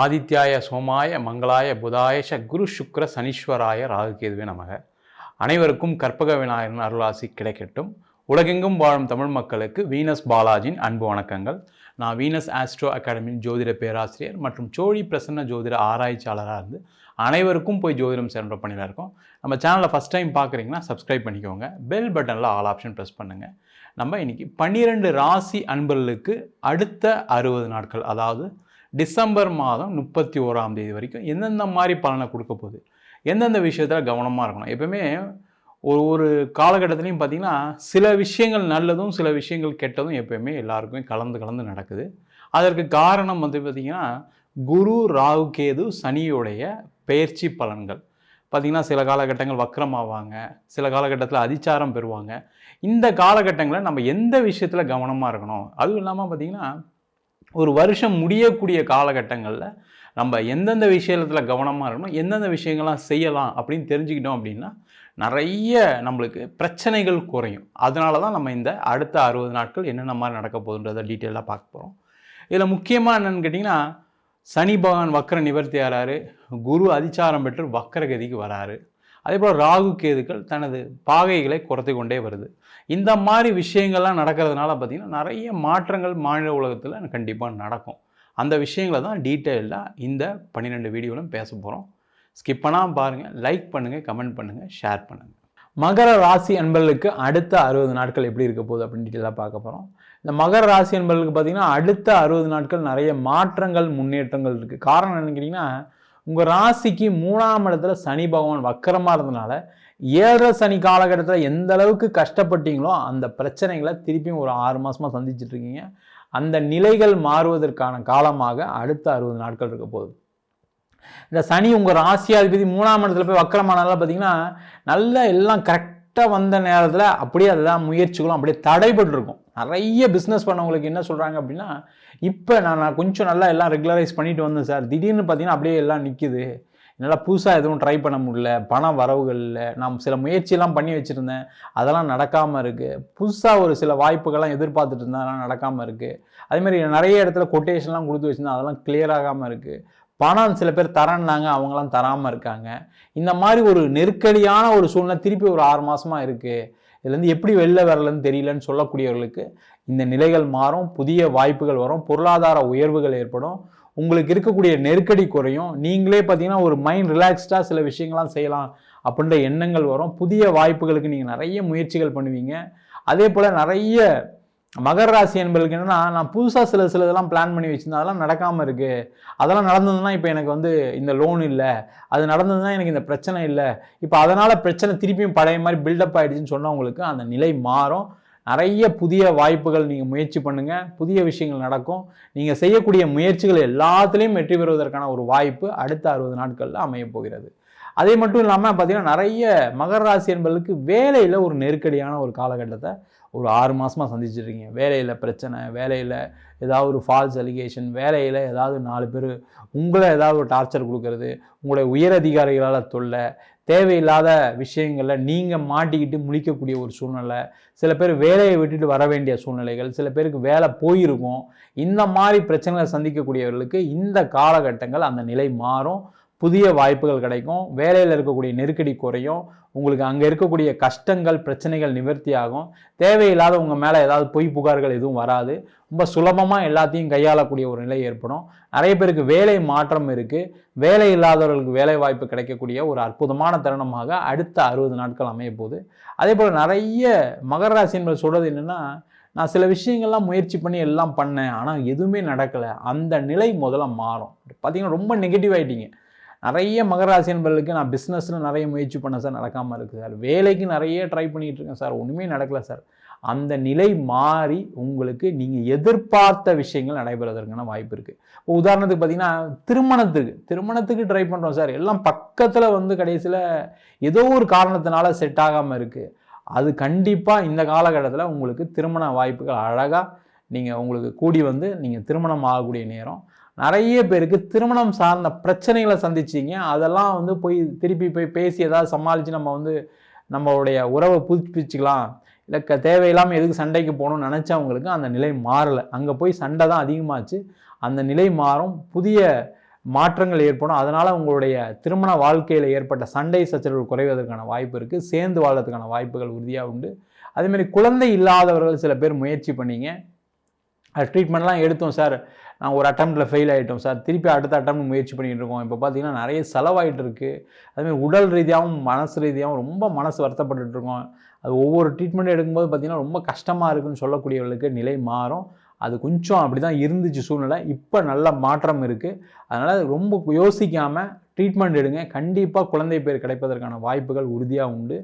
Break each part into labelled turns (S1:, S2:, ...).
S1: ஆதித்யாய சோமாய மங்களாய புதாயஷ குரு சுக்ர சனீஸ்வராய ராகுகேதுவே நமக. அனைவருக்கும் கற்பக விநாயகன் அருளாசி கிடைக்கட்டும். உலகெங்கும் வாழும் தமிழ் மக்களுக்கு வீனஸ் பாலாஜியின் அன்பு வணக்கங்கள். நான் வீனஸ் ஆஸ்ட்ரோ அகாடமியின் ஜோதிட பேராசிரியர் மற்றும் சோழி பிரசன்ன ஜோதிட ஆராய்ச்சியாளராக இருந்து அனைவருக்கும் போய் ஜோதிடம் சென்ற பண்ணியில் இருக்கோம். நம்ம சேனலை ஃபஸ்ட் டைம் பார்க்குறீங்கன்னா சப்ஸ்கிரைப் பண்ணிக்கோங்க. பெல் பட்டனில் ஆல் ஆப்ஷன் ப்ரெஸ் பண்ணுங்கள் நம்ம இன்றைக்கி பன்னிரெண்டு ராசி அன்பர்களுக்கு அடுத்த அறுபது நாட்கள் அதாவது டிசம்பர் மாதம் முப்பத்தி ஓராம் தேதி வரைக்கும் எந்தெந்த மாதிரி பலனை கொடுக்க போகுது? எந்தெந்த விஷயத்தில் கவனமாக இருக்கணும்? எப்பவுமே ஒரு ஒரு காலகட்டத்துலையும் பார்த்தீங்கன்னா சில விஷயங்கள் நல்லதும் சில விஷயங்கள் கெட்டதும் எப்பயுமே எல்லாருக்குமே கலந்து கலந்து நடக்குது. அதற்கு காரணம் வந்து பார்த்திங்கன்னா குரு ராகு கேது சனியுடைய பயிற்சி பலன்கள். பார்த்திங்கன்னா சில காலகட்டங்கள் வக்கரமாவாங்க சில காலகட்டத்தில் அதிச்சாரம் பெறுவாங்க. இந்த காலகட்டங்களில் நம்ம எந்த விஷயத்தில் கவனமாக இருக்கணும்? அதுவும் இல்லாமல் பார்த்திங்கன்னா ஒரு வருஷம் முடியக்கூடிய காலகட்டங்களில் நம்ம எந்தெந்த விஷயத்தில் கவனமாக இருக்கணும் எந்தெந்த விஷயங்கள்லாம் செய்யலாம் அப்படின்னு தெரிஞ்சுக்கிட்டோம் அப்படின்னா நிறைய நம்மளுக்கு பிரச்சனைகள் குறையும். அதனால தான் நம்ம இந்த அடுத்த அறுபது நாட்கள் என்னென்ன மாதிரி நடக்க போகுதுன்றதை டீட்டெயிலாக பார்க்க போகிறோம் இதில் முக்கியமாக என்னென்னு கேட்டிங்கன்னா சனி பகவான் வக்கர நிவர்த்தி ஆறாரு குரு அதிச்சாரம் பெற்று வக்கரகதிக்கு வராரு. அதே போல் ராகு கேதுக்கள் தனது பாகைகளை குறைத்து கொண்டே வருது. இந்த மாதிரி விஷயங்கள்லாம் நடக்கிறதுனால பார்த்திங்கன்னா நிறைய மாற்றங்கள் மாநில உலகத்தில் கண்டிப்பாக நடக்கும். அந்த விஷயங்களை தான் டீட்டெயிலாக இந்த பன்னிரெண்டு வீடியோவிலும் பேச போகிறோம் ஸ்கிப் பண்ணாமல் பாருங்கள் லைக் பண்ணுங்கள் கமெண்ட் பண்ணுங்கள் ஷேர் பண்ணுங்கள் மகர ராசி அன்பர்களுக்கு அடுத்த அறுபது நாட்கள் எப்படி இருக்க போகுது அப்படின்னு டீட்டெயிலாக பார்க்க போகிறோம் இந்த மகர ராசி அன்பர்களுக்கு பார்த்திங்கன்னா அடுத்த அறுபது நாட்கள் நிறைய மாற்றங்கள் முன்னேற்றங்கள் இருக்குது காரணம் என்னன்னு கேட்டிங்கன்னா உங்கள் ராசிக்கு மூணாம் இடத்துல சனி பகவான் வக்கரமாக இருந்தனால ஏழரை சனி காலகட்டத்தில் எந்த அளவுக்கு கஷ்டப்பட்டீங்களோ அந்த பிரச்சனைகளை திருப்பியும் ஒரு ஆறு மாதமாக சந்திச்சிட்ருக்கீங்க அந்த நிலைகள் மாறுவதற்கான காலமாக அடுத்த அறுபது நாட்கள் இருக்க போகுது. இந்த சனி உங்கள் ராசியாதிபதி மூணாம் இடத்துல போய் வக்கரமானால பார்த்தீங்கன்னா நல்லா எல்லாம் கரெக்டாக வந்த நேரத்தில் அப்படியே அதெல்லாம் முயற்சிகளும் அப்படியே தடைபட்டுருக்கும். நிறைய பிஸ்னஸ் பண்ணவங்களுக்கு என்ன சொல்கிறாங்க அப்படின்னா இப்போ நான் நான் கொஞ்சம் நல்லா எல்லாம் ரெகுலரைஸ் பண்ணிட்டு வந்தேன் சார். திடீர்னு பார்த்தீங்கன்னா அப்படியே எல்லாம் நிற்கிது என்னால் புதுசாக எதுவும் ட்ரை பண்ண முடியல. பண வரவுகள் இல்லை. நான் சில முயற்சியெல்லாம் பண்ணி வச்சுருந்தேன். அதெல்லாம் நடக்காமல் இருக்குது புதுசாக ஒரு சில வாய்ப்புகள்லாம் எதிர்பார்த்துட்டு இருந்தேன். அதெல்லாம் நடக்காமல் இருக்குது அதேமாதிரி நிறைய இடத்துல கொட்டேஷன்லாம் கொடுத்து வச்சுருந்தேன். அதெல்லாம் கிளியர் ஆகாமல் இருக்குது பணம் சில பேர் தரேன்னாங்க. அவங்களாம் தராமல் இருக்காங்க. இந்த மாதிரி ஒரு நெருக்கடியான ஒரு சூழ்நிலை திருப்பி ஒரு ஆறு மாதமாக இருக்குது இதுலேருந்து எப்படி வெளில வரலன்னு தெரியலன்னு சொல்லக்கூடியவர்களுக்கு இந்த நிலைகள் மாறும் புதிய வாய்ப்புகள் வரும் பொருளாதார உயர்வுகள் ஏற்படும். உங்களுக்கு இருக்கக்கூடிய நெருக்கடி குறையும். நீங்களே பார்த்தீங்கன்னா ஒரு மைண்ட் ரிலாக்ஸ்டாக சில விஷயங்கள்லாம் செய்யலாம் அப்படின்ற எண்ணங்கள் வரும். புதிய வாய்ப்புகளுக்கு நீங்கள் நிறைய முயற்சிகள் பண்ணுவீங்க. அதே போல் நிறைய மகர ராசி என்பதுக்கு என்னென்னா நான் புதுசாக சில சில இதெல்லாம் பிளான் பண்ணி வச்சுருந்தேன். அதெல்லாம் நடக்காமல் இருக்குது அதெல்லாம் நடந்ததுன்னா இப்போ எனக்கு வந்து இந்த லோன் இல்லை. அது நடந்ததுன்னா எனக்கு இந்த பிரச்சனை இல்லை. இப்போ அதனால் பிரச்சனை திருப்பியும் பழைய மாதிரி பில்டப் ஆகிடுச்சின்னு சொன்னவங்களுக்கு அந்த நிலை மாறும். நிறைய புதிய வாய்ப்புகள் நீங்கள் முயற்சி பண்ணுங்கள் புதிய விஷயங்கள் நடக்கும். நீங்கள் செய்யக்கூடிய முயற்சிகள் எல்லாத்துலேயும் வெற்றி பெறுவதற்கான ஒரு வாய்ப்பு அடுத்த அறுபது நாட்களில் அமையப்போகிறது அதே மட்டும் இல்லாமல் பார்த்தீங்கன்னா நிறைய மகர ராசி என்பதற்கு வேலையில் ஒரு நெருக்கடியான ஒரு காலகட்டத்தை ஒரு ஆறு மாதமாக சந்திச்சிருக்கீங்க. வேலையில் பிரச்சனை வேலையில் ஏதாவது ஒரு ஃபால்ஸ் அலிகேஷன் வேலையில் ஏதாவது நாலு பேர் உங்களை ஏதாவது ஒரு டார்ச்சர் கொடுக்கறது உங்களுடைய உயர் அதிகாரிகளால் தொல்லை தேவையில்லாத விஷயங்களில் நீங்கள் மாட்டிக்கிட்டு முழிக்கக்கூடிய ஒரு சூழ்நிலை சில பேர் வேலையை விட்டுட்டு வர வேண்டிய சூழ்நிலைகள் சில பேருக்கு வேலை போயிருக்கும். இந்த மாதிரி பிரச்சனைகளை சந்திக்கக்கூடியவர்களுக்கு இந்த காலகட்டங்கள் அந்த நிலை மாறும். புதிய வாய்ப்புகள் கிடைக்கும். வேலையில் இருக்கக்கூடிய நெருக்கடி குறையும். உங்களுக்கு அங்கே இருக்கக்கூடிய கஷ்டங்கள் பிரச்சனைகள் நிவர்த்தி ஆகும். தேவையில்லாத உங்கள் மேலே ஏதாவது பொய் புகார்கள் எதுவும் வராது. ரொம்ப சுலபமாக எல்லாத்தையும் கையாளக்கூடிய ஒரு நிலை ஏற்படும். நிறைய பேருக்கு வேலை மாற்றம் இருக்குது வேலை இல்லாதவர்களுக்கு வேலை வாய்ப்பு கிடைக்கக்கூடிய ஒரு அற்புதமான தருணமாக அடுத்த அறுபது நாட்கள் அமைய போகுது. அதே போல் நிறைய மகர ராசி என்பது சொல்கிறது என்னென்னா நான் சில விஷயங்கள்லாம் முயற்சி பண்ணி எல்லாம் பண்ணேன் ஆனால் எதுவுமே நடக்கலை. அந்த நிலை முதல்ல மாறும். பார்த்தீங்கன்னா ரொம்ப நெகட்டிவ் ஆகிட்டீங்க நிறைய மகராசி நண்பர்களுக்கு நான் பிஸ்னஸில் நிறைய முயற்சி பண்ணேன் சார் நடக்காமல் இருக்குது சார். வேலைக்கு நிறைய ட்ரை பண்ணிகிட்டு இருக்கேன் சார். ஒன்றுமே நடக்கலை சார். அந்த நிலை மாறி உங்களுக்கு நீங்கள் எதிர்பார்த்த விஷயங்கள் நடைபெறுவதற்கான வாய்ப்பு இருக்குது இப்போ உதாரணத்துக்கு பார்த்தீங்கன்னா திருமணத்துக்கு திருமணத்துக்கு ட்ரை பண்ணுறோம் சார். எல்லாம் பக்கத்தில் வந்து கடைசியில் ஏதோ ஒரு காரணத்தினால செட் ஆகாமல் இருக்குது அது கண்டிப்பாக இந்த காலகட்டத்தில் உங்களுக்கு திருமண வாய்ப்புகள் அழகாக நீங்கள் உங்களுக்கு கூடி வந்து நீங்கள் திருமணம் ஆகக்கூடிய நேரம். நிறைய பேருக்கு திருமணம் சார்ந்த பிரச்சனைகளை சந்திச்சிங்க. அதெல்லாம் வந்து போய் திருப்பி போய் பேசி ஏதாவது சமாளித்து நம்ம வந்து நம்மளுடைய உறவை புதுப்பிச்சுக்கலாம். இல்லை க தேவையில்லாமல் எதுக்கு சண்டைக்கு போகணும்னு நினச்சவங்களுக்கு அந்த நிலை மாறலை. அங்கே போய் சண்டை தான் அதிகமாச்சு. அந்த நிலை மாறும். புதிய மாற்றங்கள் ஏற்படும். அதனால் உங்களுடைய திருமண வாழ்க்கையில் ஏற்பட்ட சண்டை சச்சரவு குறைவதற்கான வாய்ப்பு இருக்குது சேர்ந்து வாழ்றதுக்கான வாய்ப்புகள் உறுதியாக உண்டு. அதேமாதிரி குழந்தை இல்லாதவர்கள் சில பேர் முயற்சி பண்ணிங்க. அது ட்ரீட்மெண்ட்லாம் எடுத்தோம் சார். நான் ஒரு அட்டம்ப்டில் ஃபெயில் ஆகிட்டோம் சார் திருப்பி அடுத்த அட்டம் முயற்சி பண்ணிகிட்டு இருக்கோம். இப்போ பார்த்தீங்கன்னா நிறைய செலவாயிட்டு இருக்குது அதுமாதிரி உடல் ரீதியாகவும் மனசு ரீதியாகவும் ரொம்ப மனசு வருத்தப்பட்டுட்டு இருக்கோம். அது ஒவ்வொரு ட்ரீட்மெண்ட் எடுக்கும்போது பார்த்திங்கன்னா ரொம்ப கஷ்டமாக இருக்குன்னு சொல்லக்கூடியவர்களுக்கு நிலை மாறும். அது கொஞ்சம் அப்படி தான் இருந்துச்சு சூழ்நிலை. இப்போ நல்ல மாற்றம் இருக்குது அதனால் ரொம்ப யோசிக்காமல் ட்ரீட்மெண்ட் எடுங்க. கண்டிப்பாக குழந்தை பேர் கிடைப்பதற்கான வாய்ப்புகள் உறுதியாக உண்டு.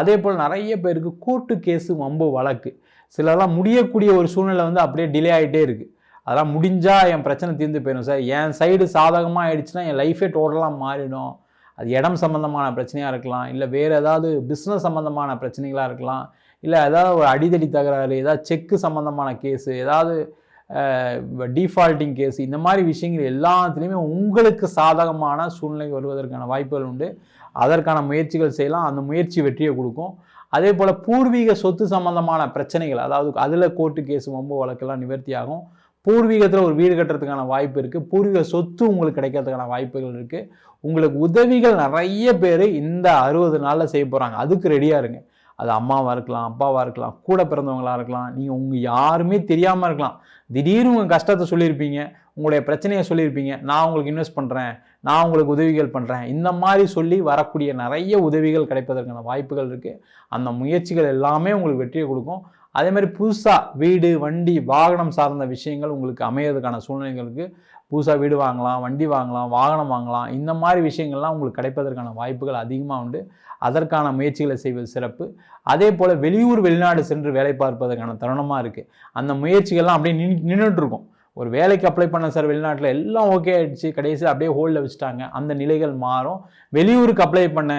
S1: அதே போல் நிறைய பேருக்கு கோர்ட்டு கேஸு வம்பு வழக்கு. சிலரெல்லாம் முடியக்கூடிய ஒரு சூழ்நிலை வந்து அப்படியே டிலே ஆகிட்டே இருக்குது அதெல்லாம் முடிஞ்சால் என் பிரச்சனை தீர்ந்து போயிடும் சார். என் சைடு சாதகமாக ஆயிடுச்சுன்னா என் லைஃபே டோட்டலாக மாறிடும். அது இடம் சம்மந்தமான பிரச்சனையாக இருக்கலாம் இல்லை வேறு ஏதாவது பிஸ்னஸ் சம்மந்தமான பிரச்சனைகளாக இருக்கலாம் இல்லை ஏதாவது ஒரு அடிதடி தகராறு ஏதாவது செக்கு சம்மந்தமான கேஸு ஏதாவது டிஃபால்ட்டிங் கேஸ் இந்த மாதிரி விஷயங்கள் எல்லாத்துலேயுமே உங்களுக்கு சாதகமான சூழ்நிலை வருவதற்கான வாய்ப்புகள் உண்டு. அதற்கான முயற்சிகள் செய்யலாம் அந்த முயற்சி வெற்றியை கொடுக்கும். அதே போல் பூர்வீக சொத்து சம்மந்தமான பிரச்சனைகள் அதாவது அதில் கோர்ட்டு கேஸ் ரொம்ப வழக்கெல்லாம் நிவர்த்தி ஆகும் பூர்வீகத்தில் ஒரு வீடு கட்டுறதுக்கான வாய்ப்பு இருக்குது பூர்வீக சொத்து உங்களுக்கு கிடைக்கிறதுக்கான வாய்ப்புகள் இருக்குது உங்களுக்கு உதவிகள் நிறைய பேர் இந்த அறுபது நாளில் செய்ய போகிறாங்க அதுக்கு ரெடியாக இருங்க. அது அம்மாவாக இருக்கலாம் அப்பாவாக இருக்கலாம் கூட பிறந்தவங்களாக இருக்கலாம். நீங்கள் உங்கள் யாருமே தெரியாமல் இருக்கலாம். திடீர்னு உங்கள் கஷ்டத்தை சொல்லியிருப்பீங்க. உங்களுடைய பிரச்சனையை சொல்லியிருப்பீங்க. நான் உங்களுக்கு இன்வெஸ்ட் பண்ணுறேன் நான் உங்களுக்கு உதவிகள் பண்ணுறேன் இந்த மாதிரி சொல்லி வரக்கூடிய நிறைய உதவிகள் கிடைப்பதற்கான வாய்ப்புகள் இருக்குது அந்த முயற்சிகள் எல்லாமே உங்களுக்கு வெற்றியை கொடுக்கும். அதே மாதிரி புதுசாக வீடு வண்டி வாகனம் சார்ந்த விஷயங்கள் உங்களுக்கு அமையிறதுக்கான சூழ்நிலைகளுக்கு புதுசாக வீடு வாங்கலாம் வண்டி வாங்கலாம் வாகனம் வாங்கலாம் இந்த மாதிரி விஷயங்கள்லாம் உங்களுக்கு கிடைப்பதற்கான வாய்ப்புகள் அதிகமாக உண்டு. அதற்கான முயற்சிகளை செய்வது சிறப்பு. அதே போல் வெளியூர் வெளிநாடு சென்று வேலை பார்ப்பதற்கான தருணமாக இருக்குது அந்த முயற்சிகள்லாம் அப்படியே நின் நின்றுட்டுருக்கும் ஒரு வேலைக்கு அப்ளை பண்ண சார் வெளிநாட்டில் எல்லாம் ஓகே ஆகிடுச்சு கடைசியில் அப்படியே ஹோல்டில் வச்சுட்டாங்க. அந்த நிலைகள் மாறும். வெளியூருக்கு அப்ளை பண்ண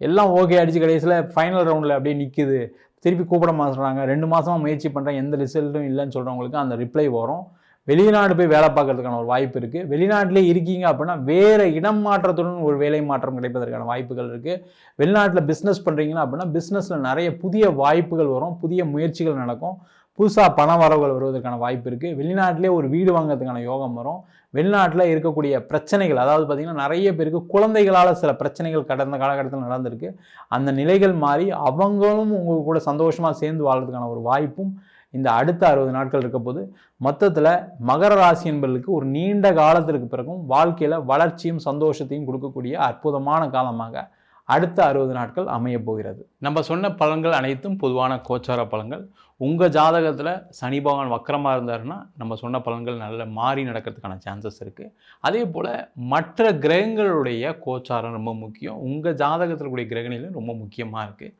S1: எல்லாம் ஓகே அடிச்சு கடைசியில் ஃபைனல் ரவுண்டில் அப்படியே நிற்குது திருப்பி கூப்பிட மாட்டுறாங்க ரெண்டு மாதமாக முயற்சி பண்ணுறேன் எந்த ரிசல்ட்டும் இல்லைன்னு சொல்கிறவங்களுக்கு அந்த ரிப்ளை வரும். வெளிநாடு போய் வேலை பார்க்கறதுக்கான ஒரு வாய்ப்பு இருக்குது வெளிநாட்டிலே இருக்கீங்க அப்படின்னா வேறு இடம் மாற்றத்துடன் ஒரு வேலை மாற்றம் கிடைப்பதற்கான வாய்ப்புகள் இருக்குது வெளிநாட்டில் பிஸ்னஸ் பண்ணுறீங்கன்னா அப்படின்னா பிஸ்னஸில் நிறைய புதிய வாய்ப்புகள் வரும் புதிய முயற்சிகள் நடக்கும். புதுசாக பண வரவுகள் வருவதற்கான வாய்ப்பு இருக்குது வெளிநாட்டிலே ஒரு வீடு வாங்கிறதுக்கான யோகம் வரும். வெளிநாட்டில் இருக்கக்கூடிய பிரச்சனைகள் அதாவது பார்த்திங்கன்னா நிறைய பேருக்கு குழந்தைகளால் சில பிரச்சனைகள் கடந்த காலகட்டத்தில் நடந்திருக்கு. அந்த நிலைகள் மாறி அவங்களும் உங்கள் கூட சந்தோஷமாக சேர்ந்து வாழ்றதுக்கான ஒரு வாய்ப்பும் இந்த அடுத்த அறுபது நாட்கள் இருக்க போது மொத்தத்தில் மகர ராசி என்பதற்கு ஒரு நீண்ட காலத்திற்கு பிறகும் வாழ்க்கையில் வளர்ச்சியும் சந்தோஷத்தையும் கொடுக்கக்கூடிய அற்புதமான காலமாக அடுத்த அறுபது நாட்கள் அமைய போகிறது. நம்ம சொன்ன பலன்கள் அனைத்தும் பொதுவான கோச்சார பலன்கள் உங்கள் ஜாதகத்தில் சனி பகவான் வக்கரமாக இருந்தாருன்னா நம்ம சொன்ன பலன்கள் நல்ல மாறி நடக்கிறதுக்கான சான்சஸ் இருக்குது அதே போல் மற்ற கிரகங்களுடைய கோச்சாரம் ரொம்ப முக்கியம். உங்கள் ஜாதகத்தில் கூடிய கிரகணிலும் ரொம்ப முக்கியமாக இருக்குது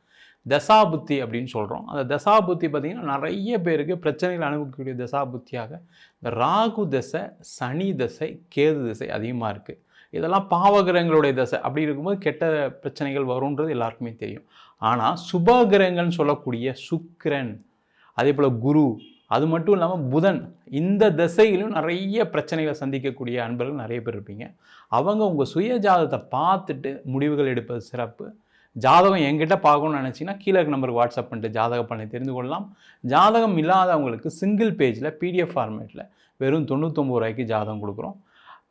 S1: தசாபுத்தி அப்படின்னு சொல்கிறோம் அந்த தசாபுத்தி பார்த்திங்கன்னா நிறைய பேருக்கு பிரச்சனைகள் அனுபவிக்கக்கூடிய தசாபுத்தியாக இந்த ராகு தசை சனி தசை கேது தசை அதிகமாக இருக்குது இதெல்லாம் பாவகிரகங்களுடைய தசை. அப்படி இருக்கும்போது கெட்ட பிரச்சனைகள் வரும்ன்றது எல்லாருக்குமே தெரியும். ஆனால் சுபகிரகங்கள்னு சொல்லக்கூடிய சுக்கிரன் அதே போல் குரு அது மட்டும் இல்லாமல் புதன் இந்த திசையிலும் நிறைய பிரச்சனைகளை சந்திக்கக்கூடிய அன்பர்கள் நிறைய பேர் இருப்பீங்க. அவங்க உங்கள் சுய ஜாதகத்தை பார்த்துட்டு முடிவுகள் எடுப்பது சிறப்பு. ஜாதகம் எங்கிட்ட பார்க்கணும்னு நினச்சிங்கன்னா கீழே இருக்க நம்பருக்கு வாட்ஸ்அப் பண்ணிட்டு ஜாதக பண்ணி தெரிந்து கொள்ளலாம். ஜாதகம் இல்லாதவங்களுக்கு சிங்கிள் பேஜில் பிடிஎஃப் ஃபார்மேட்டில் வெறும் தொண்ணூத்தொம்பது ரூபாய்க்கு ஜாதகம் கொடுக்குறோம்.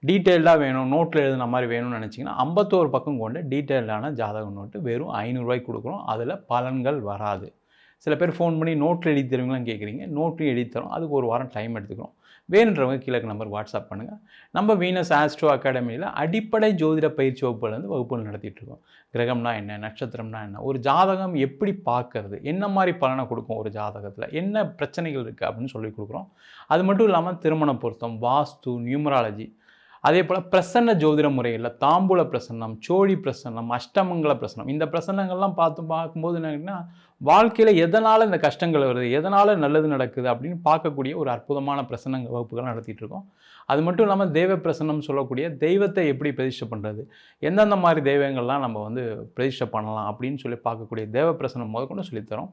S1: டீட்டெயில்டாக வேணும் நோட்டில் எழுதுன மாதிரி வேணும்னு நினச்சிங்கன்னா ஐம்பத்தோரு பக்கம் கொண்ட டீட்டெயில்டான ஜாதக நோட்டு வெறும் ஐநூறுரூவாய்க்கு கொடுக்குறோம். அதில் பலன்கள் வராது. சில பேர் ஃபோன் பண்ணி நோட்டில் எழுதி தருவீங்களான்னு கேட்குறீங்க நோட்லையும் எழுதி தரோம். அதுக்கு ஒரு வாரம் டைம் எடுத்துக்கிறோம். வேணுன்றவங்க கீழே நம்பர் வாட்ஸ்அப் பண்ணுங்கள் நம்ம வீனஸ் ஆஸ்ட்ரோ அகாடமியில் அடிப்படை ஜோதிட பயிற்சி வகுப்புலேருந்து வகுப்புகள் நடத்திட்டுருக்கோம் கிரகம்னா என்ன நட்சத்திரம்னா என்ன ஒரு ஜாதகம் எப்படி பார்க்கறது என்ன மாதிரி பலனை கொடுக்கும் ஒரு ஜாதகத்தில் என்ன பிரச்சனைகள் இருக்குது அப்படின்னு சொல்லி கொடுக்குறோம். அது மட்டும் இல்லாமல் திருமண பொருத்தம் வாஸ்து நியூமராலஜி அதே போல் பிரசன்ன ஜோதிட முறையில் தாம்பூல பிரசன்னம் சோழி பிரசன்னம் அஷ்டமங்கல பிரசன்னம் இந்த பிரசன்னங்கள்லாம் பார்த்து பார்க்கும்போது என்னன்னா வாழ்க்கையில் எதனால் இந்த கஷ்டங்கள் வருது எதனால் நல்லது நடக்குது அப்படின்னு பார்க்கக்கூடிய ஒரு அற்புதமான பிரசன்னங்க வகுப்புகள் நடத்திட்டு இருக்கோம். அது மட்டும் இல்லாமல் தெய்வ பிரசன்னம் சொல்லக்கூடிய தெய்வத்தை எப்படி பிரதிஷ்டை பண்ணுறது எந்தெந்த மாதிரி தெய்வங்கள்லாம் நம்ம வந்து பிரதிஷ்டை பண்ணலாம் அப்படின்னு சொல்லி பார்க்கக்கூடிய தேவ பிரசன்னம் முதற்கொண்டு சொல்லித்தரோம்.